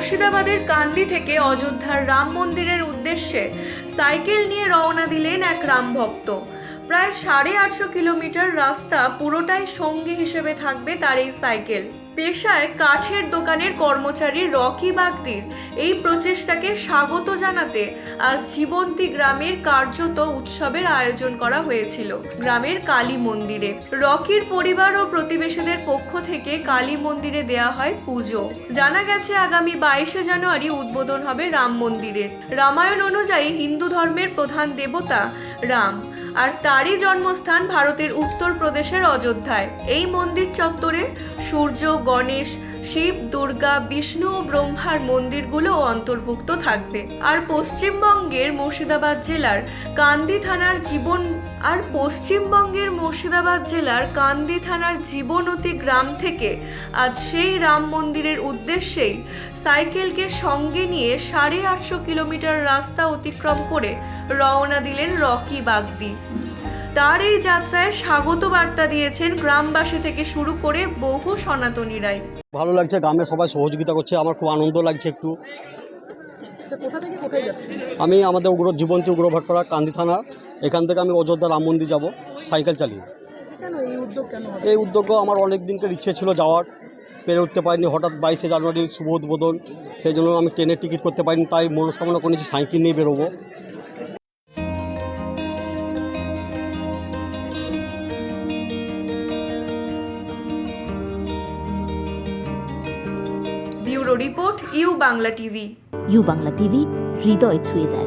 মুর্শিদাবাদের কান্দি থেকে অযোধ্যার রাম মন্দিরের উদ্দেশ্যে সাইকেল নিয়ে রওনা দিলেন এক রাম ভক্ত প্রায় সাড়ে আটশো কিলোমিটার রাস্তা পুরোটাই সঙ্গী হিসেবে থাকবে তার এই সাইকেল। পেশায় কাঠের দোকানের কর্মচারী রকি বাগদির এই প্রচেষ্টাকে স্বাগত জানাতে আজ জীবন্তী গ্রামের কার্যত উৎসবের আয়োজন করা হয়েছিল গ্রামের কালী মন্দিরে। রকির পরিবার ও প্রতিবেশীদের পক্ষ থেকে কালী মন্দিরে দেয়া হয় পুজো। জানা গেছে, আগামী বাইশে জানুয়ারি উদ্বোধন হবে রাম মন্দিরের রামায়ণ অনুযায়ী হিন্দু ধর্মের প্রধান দেবতা রাম। আর তারই জন্মস্থান ভারতের উত্তরপ্রদেশের অযোধ্যায়। এই মন্দির চত্বরে সূর্য, গণেশ, শিব, দুর্গা, বিষ্ণু ও ব্রহ্মার মন্দিরগুলো অন্তর্ভুক্ত থাকবে। আর পশ্চিমবঙ্গের মুর্শিদাবাদ জেলার কান্দি থানার জীবন আর পশ্চিমবঙ্গের মুর্শিদাবাদ জেলার কান্দি থানার জীবনতী গ্রাম থেকে আজ সেই রাম মন্দিরের উদ্দেশ্যেই সাইকেলকে সঙ্গে নিয়ে সাড়ে আটশো কিলোমিটার রাস্তা অতিক্রম করে রওনা দিলেন রকি বাগদি। তার এই যাত্রায় স্বাগত বার্তা দিয়েছেন গ্রামবাসী থেকে শুরু করে বহু সনাতনীরাই। ভালো লাগছে গ্রামে সবাই সহযোগিতা করছে আমার খুব আনন্দ লাগছে একটু। কোথা থেকে কোথায় যাচ্ছেন আমি আমাদের উগ্র জীবন্তী উগ্র ভাটপাড়া কান্দি থানা। এখান থেকে আমি অযোধ্যা রাম মন্দির যাব সাইকেল চালিয়ে। এই উদ্যোগ এই উদ্যোগ আমার অনেক দিনকার ইচ্ছে ছিল যাওয়ার পেরে উঠতে পারিনি। হঠাৎ বাইশে জানুয়ারি শুভ উদ্বোধন সেই জন্য আমি ট্রেনের টিকিট করতে পারিনি তাই মনস্কামনা করেছি সাইকেল নিয়ে বেরোবো। Bureau report U Bangla TV. U Bangla TV হৃদয় ছুঁয়ে যায়।